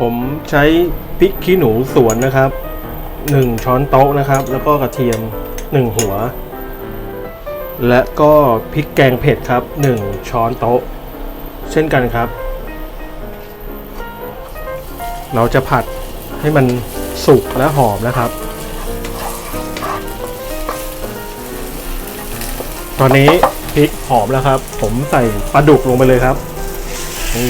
ผมใช้พริกขี้หนูสวนนะครับหนึ่งช้อนโต๊ะนะครับ แล้วก็กระเทียมหนึ่งหัว และก็พริกแกงเผ็ดครับหนึ่งช้อนโต๊ะ เช่นกันครับ เราจะผัดให้มันสุกและหอมนะครับ ตอนนี้พริกหอมแล้วครับ ผมใส่ปลาดุกลงไปเลยครับนี่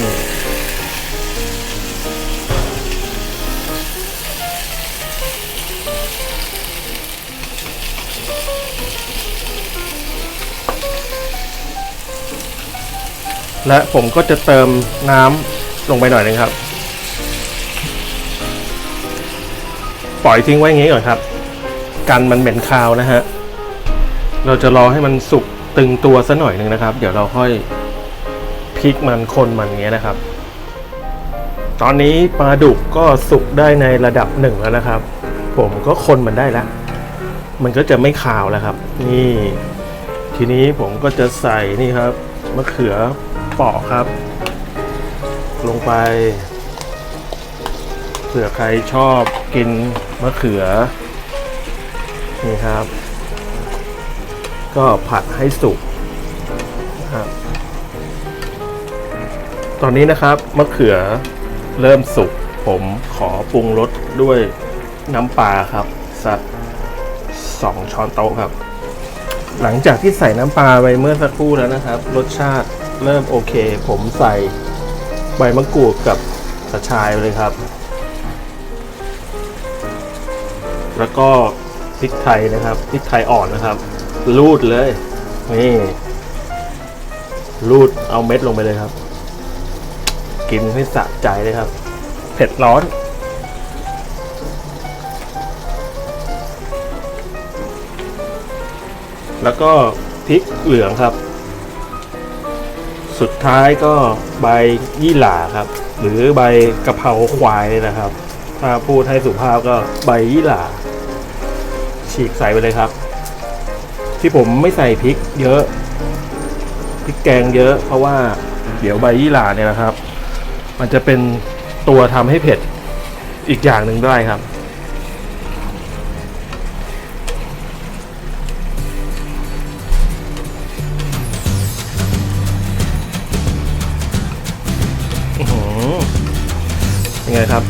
และผมก็จะเติมน้ำลงไปหน่อยหนึงครับปล่อยทิ้งไว้อย่างนี้ก่อนครับ กันมันเหม็นคาวนะฮะ เราจะรอให้มันสุกตึงตัวซะหน่อยหนึ่งนะครับ เดี๋ยวเราค่อยพลิกมันคนมันเงี้ยนะครับ ตอนนี้ปลาดุกก็สุกได้ในระดับหนึ่งแล้วนะครับ ผมก็คนมันได้แล้ว มันก็จะไม่คาวแล้วครับ นี่ ทีนี้ผมก็จะใส่นี่ครับมะเขือ ปราะครับ ลงไปเผื่อใครชอบกินมะเขือ นี่ครับ ก็ผัดให้สุกนะครับ ตอนนี้นะครับมะเขือเริ่มสุก ผมขอปรุงรสด้วยน้ำปลาครับ สักสองช้อนโต๊ะครับ หลังจากที่ใส่น้ำปลาไปเมื่อสักครู่แล้วนะครับ รสชาติ เริ่มโอเค ผมใส่ใบมะกรูดกับกระชายไปเลยครับ แล้วก็พริกไทยนะครับพริกไทยอ่อนนะครับ รูดเลย นี่รูดเอาเม็ดลงไปเลยครับ กินให้สะใจเลยครับ เผ็ดร้อน แล้วก็พริกเหลืองครับ สุดท้ายก็ใบยี่หร่าครับ หรือใบกะเพราควายนะครับ ถ้าพูดให้สุภาพก็ใบยี่หร่า ฉีกใส่ไปเลยครับ ที่ผมไม่ใส่พริกเยอะพริกแกงเยอะ เพราะว่าเดี๋ยวใบยี่หร่าเนี่ยนะครับ มันจะเป็นตัวทำให้เผ็ดอีกอย่างหนึ่งได้ครับ ไงครับ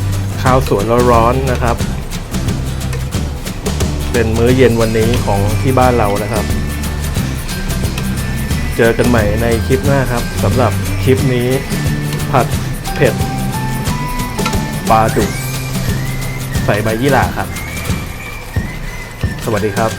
ข้าวสวนร้อนๆนะครับ เป็นมื้อเย็นวันนี้ของที่บ้านเรานะครับ เจอกันใหม่ในคลิปหน้าครับสำหรับคลิปนี้ผัดเผ็ดปลาดุกใส่ใบยี่หร่าครับ สวัสดีครับ